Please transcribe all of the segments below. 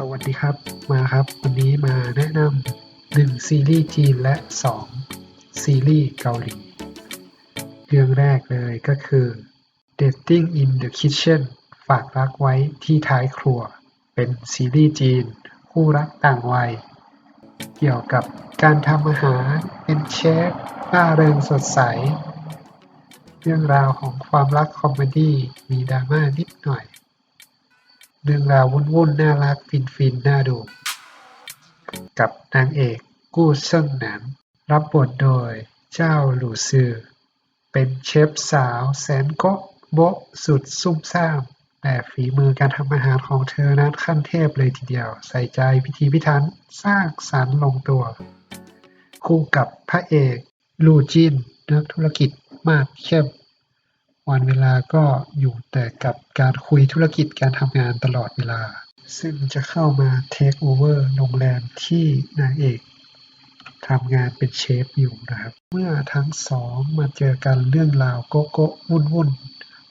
สวัสดีครับมาครับ วันนี้มาแนะนำหนึ่งซีรีส์จีนและสองซีรีส์เกาหลี เรื่องแรกเลยก็คือ Dating in the Kitchen ฝากรักไว้ที่ท้ายครัว เป็นซีรีส์จีน คู่รักต่างวัย เกี่ยวกับการทำอาหารเป็นเชฟร่าเริงสดใส เรื่องราวของความรักคอมเมดี้มีดราม่านิดหน่อย เรื่องราววุ่นๆ น่ารักฟินๆ น่าดู กับนางเอกกู้เซิ่งหนานรับบทโดยเจ้าหลู่ซือ เป็นเชฟสาวแสนโก๊ะโบะสุดซุ่มซ่าม แต่ฝีมือการทำอาหารของเธอนั้นขั้นเทพเลยทีเดียว ใส่ใจพิธีพิถันสร้างสรรค์ลงตัว คู่กับพระเอก ลู่จินนักธุรกิจมาดเข้ม วันเวลาก็อยู่แต่กับการคุยธุรกิจการทำงานตลอดเวลา ซึ่งจะเข้ามาเทคโอเวอร์โรงแรมที่นางเอกทำงานเป็นเชฟอยู่นะครับ เมื่อทั้งสองมาเจอกันเรื่องราวโกโก้วุ่นวุ่น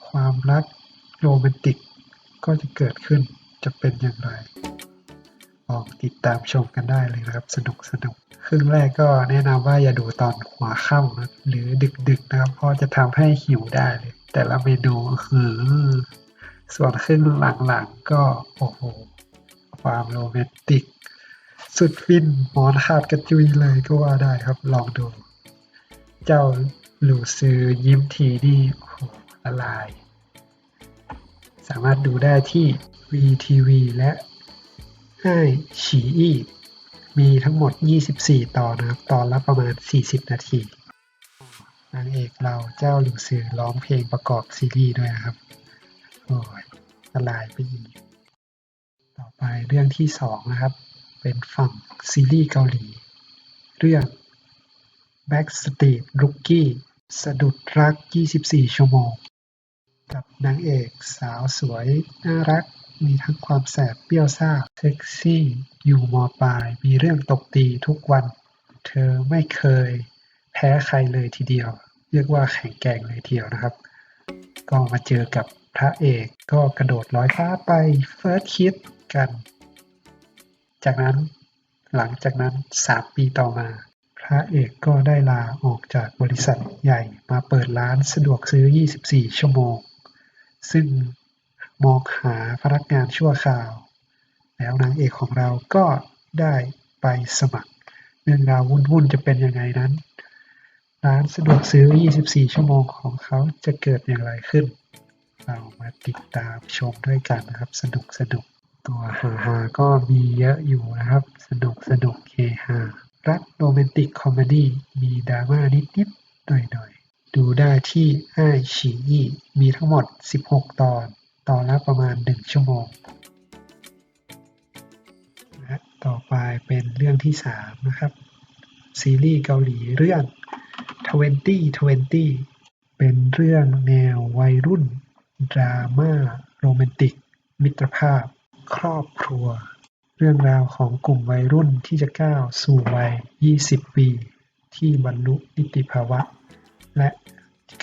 ความรักโรแมนติกก็จะเกิดขึ้นจะเป็นอย่างไรลองติดตามชมกันได้เลยนะครับ สนุกสนุกครึ่งแรกก็แนะนำว่าอย่าดูตอนหัวค่ำนะหรือดึกๆนะครับเพราะจะทำให้หิวได้เลย แต่ละเมนูคือส่วนครึ่งหลังๆ ก็ โอ้โห ความโรแมนติก สุดฟินหมอนขาดกระจุยเลยก็ว่าได้ครับ ลองดู เจ้าหลูซือยิ้มทีนี่โอ้โหละลาย สามารถดูได้ที่ VTV และให้ฉีอีมีทั้งหมด 24 ตอนนะครับ ตอนละประมาณ 40 นาที นางเอกเราเจ้าหลิวซือร้องเพลงประกอบซีรีส์ด้วยนะครับ โอ้ยละลายไปอีก ต่อไปเรื่องที่สองนะครับ เป็นฝั่งซีรีส์เกาหลี เรื่อง Backstreet Rookie สะดุดรัก 24 ชั่วโมง กับนางเอกสาวสวย น่ารัก มีทั้งความแสบเปรี้ยวซ่า เซ็กซี่ อยู่มอปลาย มีเรื่องตบตีทุกวัน เธอไม่เคย แพ้ใครเลยทีเดียว เรียกว่าแข็งแกร่งเลยทีเดียวนะครับ ก็มาเจอกับพระเอกก็กระโดดลอยฟ้าไปเฟิร์สคิดกัน จากนั้นหลังจากนั้น 3 ปีต่อมา พระเอกก็ได้ลาออกจากบริษัทใหญ่มาเปิดร้านสะดวกซื้อ 24 ชั่วโมง ซึ่งมองหาพนักงานชั่วคราว แล้วนางเอกของเราก็ได้ไปสมัคร เรื่องราววุ่นๆจะเป็นยังไงนั้น ร้านสะดวกซื้อ 24 ชั่วโมงของเขาจะเกิดอย่างไรขึ้น เรามาติดตามชมด้วยกันนะครับ สนุกสนุกตัวฮาฮาก็มีเยอะอยู่นะครับ สนุกสนุกเฮฮารักโรแมนติกคอมเมดี้มีดราม่านิดๆหน่อยๆดูได้ที่ไอฉีอีมีทั้งหมด 16 ตอน ตอนละประมาณ 1 ชั่วโมงและต่อไปเป็นเรื่องที่ 3 นะครับ ซีรีส์เกาหลีเรื่อง 2020เป็นเรื่องแนววัยรุ่น ดราม่า โรแมนติก มิตรภาพ ครอบครัว เรื่องราวของกลุ่มวัยรุ่นที่จะก้าวสู่วัย 20 ปี ที่บรรลุนิติภาวะ และ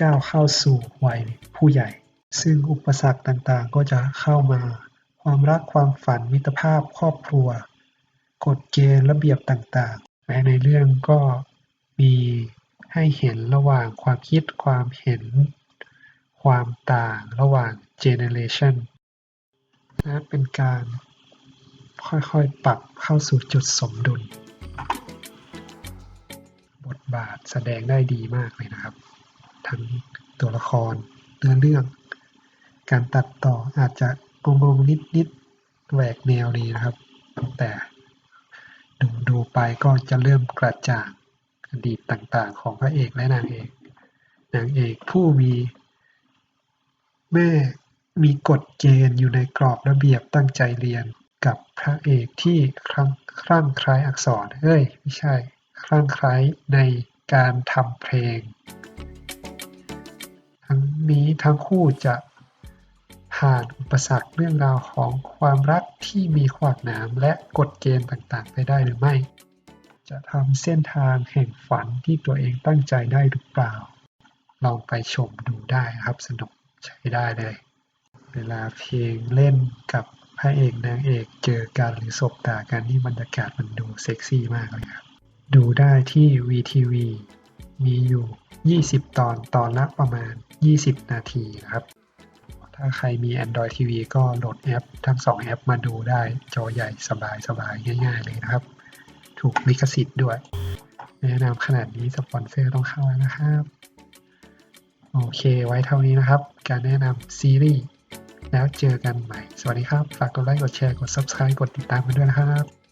ก้าวเข้าสู่วัยผู้ใหญ่ ซึ่งอุปสรรคต่างๆ ก็จะเข้ามา ความรักความฝันมิตรภาพครอบครัว กฎเกณฑ์ระเบียบต่างๆและในเรื่องก็มี ให้เห็นระหว่างความคิดความเห็น ความต่างระหว่างเจเนเรชันและเป็นการค่อยๆ ปรับเข้าสู่จุดสมดุล บทบาทแสดงได้ดีมากเลยนะครับ ทั้งตัวละครเนื้อเรื่อง การตัดต่ออาจจะงงๆนิดๆแหวกแนวดีนะครับ แต่ดูดูไปก็จะเริ่มกระจ่าง ดีตต่างๆ ของพระเอกและนางเอก นางเอกผู้มี แม่มีกฎเกณฑ์อยู่ในกรอบระเบียบตั้งใจเรียนกับพระเอกที่คลั่งคลั่งคล้อักษรเอ้ยไม่ใช่ คลั่งคล้ายในการทำเพลง ทั้งนี้ทั้งคู่จะผ่านอุปสรรคเรื่องราวของความรักที่มีขวากหนามและกฎเกณฑ์ต่างๆ ไปได้หรือไม่ จะทำเส้นทางแห่งฝันที่ตัวเองตั้งใจได้หรือเปล่า ลองไปชมดูได้ครับสนุกใช้ได้เลย เวลาเพลงเล่นกับพระเอกนางเอกเจอกันหรือสบตากันนี่บรรยากาศมันดูเซ็กซี่มากเลยครับ ดูได้ที่ VTV มีอยู่ 20 ตอนตอนละประมาณ 20 นาทีนะครับ ถ้าใครมี Android TV ก็โหลดแอป ทั้ง 2 แอปมาดูได้จอใหญ่สบายๆง่าย ๆ เลยนะครับ ถูกลิขสิทธิ์ด้วยแนะนำขนาดนี้สปอนเซอร์ต้องเข้าแล้วนะครับ โอเค ไว้เท่านี้นะครับ การแนะนำซีรีส์แล้วเจอกันใหม่ สวัสดีครับ ฝากกดไลค์ กดแชร์ กด Subscribe กดติดตามกันด้วยนะครับ